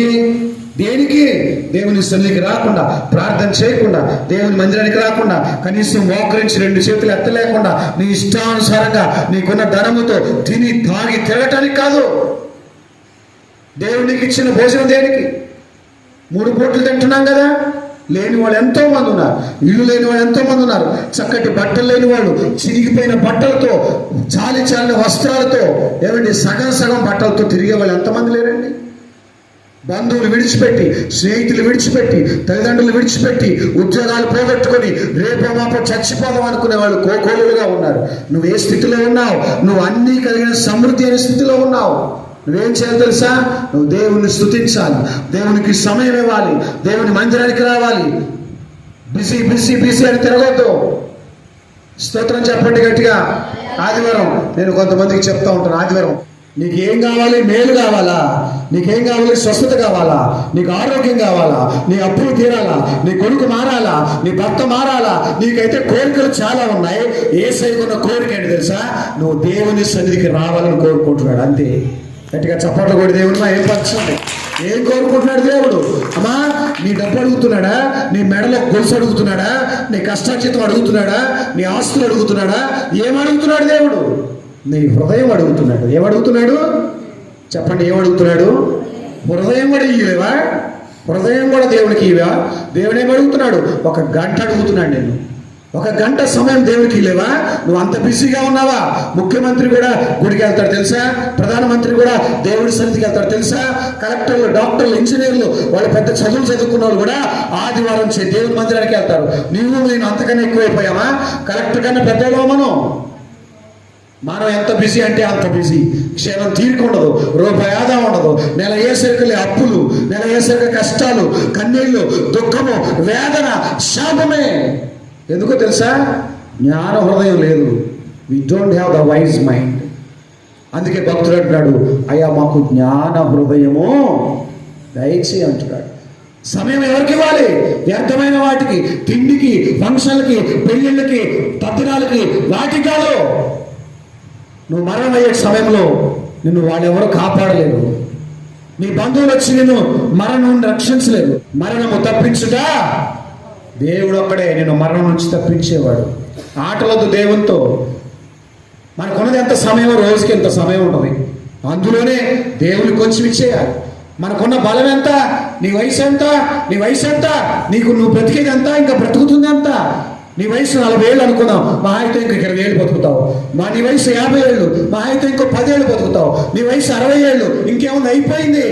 దేనికి? దేవుని సన్నిధికి రాకుండా ప్రార్థన చేయకుండా దేవుని మందిరానికి రాకుండా కనీసం మోకరించి రెండు చేతులు ఎత్తలేకుండా నీ ఇష్టానుసారంగా నీకున్న ధనముతో తిని తాగి తిరగటానికి కాదు. దేవునికి ఇచ్చిన భోజనం దేనికి? మూడు పూటలు తింటున్నాం కదా. లేని వాళ్ళు ఎంతో మంది ఉన్నారు. ఇల్లు లేని వాళ్ళు ఎంతో మంది ఉన్నారు. చక్కటి బట్టలు లేని వాళ్ళు చిరిగిపోయిన బట్టలతో చాలి చాలిన వస్త్రాలతో ఏమండి సగం సగం బట్టలతో తిరిగే వాళ్ళు ఎంతమంది లేరండి? బంధువులు విడిచిపెట్టి స్నేహితులు విడిచిపెట్టి తల్లిదండ్రులు విడిచిపెట్టి ఉద్యోగాలు పోగొట్టుకొని రేపో మాపో చచ్చిపోదాం అనుకునే వాళ్ళు కోకోలుగా ఉన్నారు. నువ్వు ఏ స్థితిలో ఉన్నావు? నువ్వు అన్నీ కలిగిన సమృద్ధి అనే స్థితిలో ఉన్నావు. నువ్వేం చేయాలి తెలుసా? నువ్వు దేవుణ్ణి స్థుతించాలి దేవునికి సమయం ఇవ్వాలి. దేవుని మందిరానికి రావాలి. బిజీ బిజీ బిజీ అని తిరగొద్దు. స్తోత్రం చెప్పండి గట్టిగా. ఆదివారం. నేను కొంతమందికి చెప్తా ఉంటాను. ఆదివారం. నీకు ఏం కావాలి? మేలు కావాలా? నీకేం కావాలి? స్వస్థత కావాలా? నీకు ఆరోగ్యం కావాలా? నీ అప్పులు తీరాలా? నీ కొడుకు మారాలా? నీ భర్త మారాలా? నీకైతే కోరికలు చాలా ఉన్నాయి. ఏ సైకున్న కోరిక ఏంటి తెలుసా? నువ్వు దేవుని సన్నిధికి రావాలని కోరుకుంటున్నాడు అంతే. గట్టిగా చప్పట్లు కూడా దేవుడు ఏం పక్షండి ఏం కోరుకుంటున్నాడు దేవుడు? అమ్మా నీ డబ్బు అడుగుతున్నాడా? నీ మెడలో గొలుసు అడుగుతున్నాడా? నీ కష్టాచితం అడుగుతున్నాడా? నీ ఆస్తులు అడుగుతున్నాడా? ఏం అడుగుతున్నాడు దేవుడు? నీ హృదయం అడుగుతున్నాడు. ఏమడుగుతున్నాడు? చెప్పండి ఏమడుగుతున్నాడు? హృదయం కూడా ఇయ్యలేవా? హృదయం కూడా దేవునికి ఇవా దేవుడు ఏమడుగుతున్నాడు? ఒక గంట అడుగుతున్నాడు నేను ఒక గంట సమయం దేవుడికి లేవా నువ్వు అంత బిజీగా ఉన్నావా? ముఖ్యమంత్రి కూడా గుడికి వెళ్తాడు తెలుసా? ప్రధానమంత్రి కూడా దేవుడి సన్నిధికి వెళ్తాడు తెలుసా? కలెక్టర్లు డాక్టర్లు ఇంజనీర్లు వాళ్ళు పెద్ద చదువులు చదువుకున్న వాళ్ళు కూడా ఆదివారం చే దేవుడి మందిరానికి వెళ్తారు. నీవు నేను అంతకన్నా ఎక్కువైపోయావా? కలెక్టర్ కన్నా పెద్దగా మనం మనం ఎంత బిజీ అంటే అంత బిజీ. క్షేమం తీరుకుండదు రూపాయి ఆదా ఉండదు. నెల ఏసరికలే అప్పులు నెల ఏసరిక కష్టాలు కన్నీళ్ళు దుఃఖము వేదన శాపమే. ఎందుకో తెలుసా? జ్ఞాన హృదయం లేదు. We don't have the wise mind అందుకే భక్తుడు అంటున్నాడు అయ్యా మాకు జ్ఞాన హృదయము దయచేయి అంటున్నాడు. సమయం ఎవరికి ఇవ్వాలి? వ్యర్థమైన వాటికి తిండికి ఫంక్షన్లకి పెళ్ళిళ్ళకి తద్దినాలకి వాటికాలో నువ్వు మరణం అయ్యే సమయంలో నిన్ను వాళ్ళెవరూ కాపాడలేరు నీ బంధువులు వచ్చి నిన్ను మరణం నుండి మరణము తప్పించుట దేవుడు ఒక్కడే నేను మరణం నుంచి తప్పించేవాడు. ఆటలొద్దు దేవునితో. మనకున్నది ఎంత సమయం రోజుకి ఎంత సమయం ఉంటుంది. అందులోనే దేవుని కొంచెం ఇచ్చేయాలి. మనకున్న బలం ఎంత? నీ వయసు ఎంత? నీ వయసు ఎంత? నీకు నువ్వు బ్రతికేది ఎంత? ఇంకా బ్రతుకుతుంది ఎంత? నీ వయసు నలభై ఏళ్ళు అనుకుందాం మా అయితే ఇంకా ఇరవై ఏళ్ళు బతుకుతావు. మా నీ వయసు యాభై ఏళ్ళు మా అయితే ఇంకో పదేళ్ళు బతుకుతావు. నీ వయసు అరవై ఏళ్ళు ఇంకేముంది అయిపోయింది.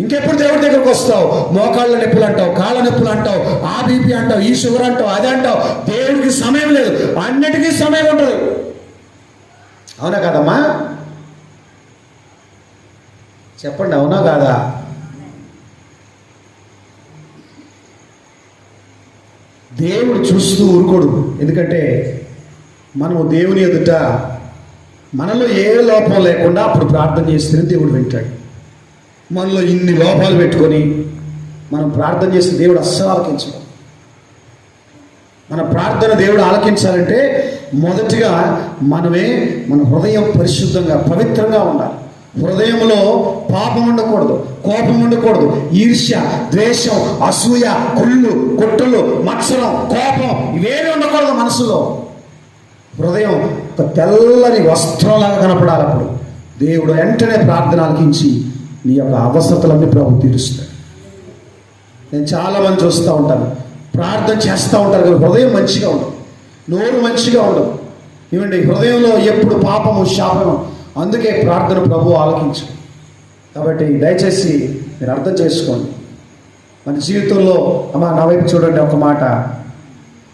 ఇంకెప్పుడు దేవుడి దగ్గరకు వస్తావు? మోకాళ్ళ నొప్పులు అంటావు కాళ్ళ నొప్పులు అంటావు ఆ బీపీ అంటావు ఈ షుగర్ అంటావు అది అంటావు. దేవుడికి సమయం లేదు అన్నిటికీ సమయం ఉంటుంది. అవునా కదమ్మా? చెప్పండి అవునా కాదా? దేవుడు చూస్తూ ఊరుకోడు. ఎందుకంటే మనము దేవుని ఎదుట మనలో ఏ లోపం లేకుండా అప్పుడు ప్రార్థన చేస్తే దేవుడు వింటాడు. మనలో ఇన్ని లోపాలు పెట్టుకొని మనం ప్రార్థన చేస్తే దేవుడు అస్సలు ఆలకించడు. మన ప్రార్థన దేవుడు ఆలకించాలంటే మొదటిగా మనమే మన హృదయం పరిశుద్ధంగా పవిత్రంగా ఉండాలి. హృదయంలో పాపం ఉండకూడదు కోపం ఉండకూడదు. ఈర్ష్య ద్వేషం అసూయ కుళ్ళు కుట్రలు మత్సరం కోపం ఇవేమీ ఉండకూడదు మనసులో. హృదయం ఒక తెల్లని వస్త్రంలాగా కనపడాలి అప్పుడు. దేవుడు వెంటనే ప్రార్థన ఆలకించి నీ యొక్క అవసరతలన్నీ ప్రభు తీరుస్తాడు. నేను చాలా మంది చూస్తూ ఉంటాను. ప్రార్థన చేస్తూ ఉంటారు కానీ హృదయం మంచిగా ఉండదు. నోరు మంచిగా ఉండదు. ఏమండి హృదయంలో ఎప్పుడు పాపము శాపము అందుకే ప్రార్థన ప్రభు ఆలకించు. కాబట్టి దయచేసి మీరు అర్థం చేసుకోండి. మన జీవితంలో అమ్మా నా వైపు చూడండి ఒక మాట.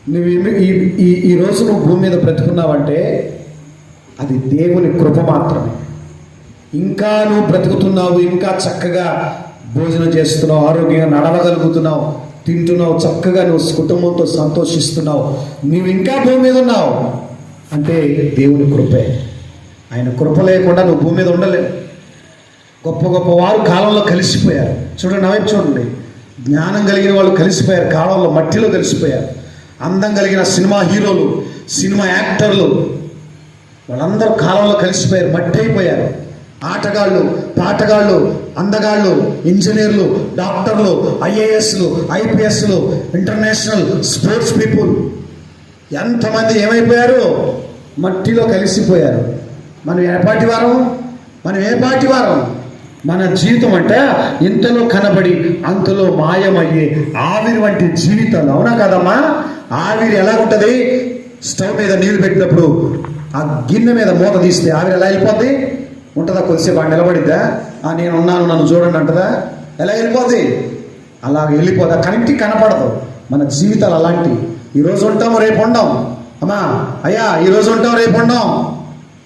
నువ్వు ఈ- ఈ ఈ ఈ రోజు నువ్వు భూమి మీద బ్రతుకున్నావంటే అది దేవుని కృప మాత్రమే. ఇంకా నువ్వు బ్రతుకుతున్నావు ఇంకా చక్కగా భోజనం చేస్తున్నావు ఆరోగ్యంగా నడవగలుగుతున్నావు తింటున్నావు చక్కగా నువ్వు కుటుంబంతో సంతోషిస్తున్నావు నువ్వు ఇంకా భూమి మీద ఉన్నావు అంటే దేవుని కృపే. ఆయన కృప లేకుండా నువ్వు భూమి మీద ఉండలేవు. గొప్ప గొప్ప వారు కాలంలో కలిసిపోయారు. చూడండి నా చూడండి. జ్ఞానం కలిగిన వాళ్ళు కలిసిపోయారు కాలంలో మట్టిలో కలిసిపోయారు. అందం కలిగిన సినిమా హీరోలు సినిమా యాక్టర్లు వాళ్ళందరూ కాలంలో కలిసిపోయారు మట్టి అయిపోయారు. ఆటగాళ్ళు పాటగాళ్ళు అందగాళ్ళు ఇంజనీర్లు డాక్టర్లు ఐఏఎస్లు ఐపీఎస్లు ఇంటర్నేషనల్ స్పోర్ట్స్ పీపుల్. ఎంతమంది ఏమైపోయారు? మట్టిలో కలిసిపోయారు. మనం ఏ వారం? మనం ఏ పాటి వారం? మన జీవితం అంటే ఇంతలో కనబడి అంతలో మాయమయ్యే ఆవిరి వంటి జీవితాలు. అవునా కదమ్మా? ఆవిరి ఎలా ఉంటుంది స్టవ్ మీద నీళ్ళు పెట్టినప్పుడు ఆ గిన్నె మీద మూత తీస్తే ఆవిరి ఎలా వెళ్ళిపోద్ది? ఉంటుందా? కొద్దిసేపు ఆ నిలబడిద్దా? ఆ నేను ఉన్నాను నన్ను చూడండి అంటదా? ఎలా వెళ్ళిపోద్ది? అలా వెళ్ళిపోదా కనెక్ట్ కనపడదు. మన జీవితాలు అలాంటి ఈరోజు ఉంటాం రేపు ఉండం. అమ్మా అయ్యా ఈరోజు ఉంటాం రేపు ఉండం.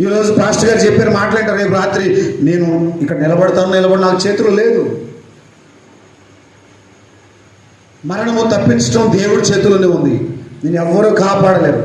ఈరోజు పాస్టర్ గారు చెప్పారు మాట్లాడారు రేపు రాత్రి నేను ఇక్కడ నిలబడతాను నిలబడి నాకు చేతులు లేదు. మరణము తప్పించడం దేవుడి చేతుల్లోనే ఉంది. నేను ఎవ్వరూ కాపాడలేరు.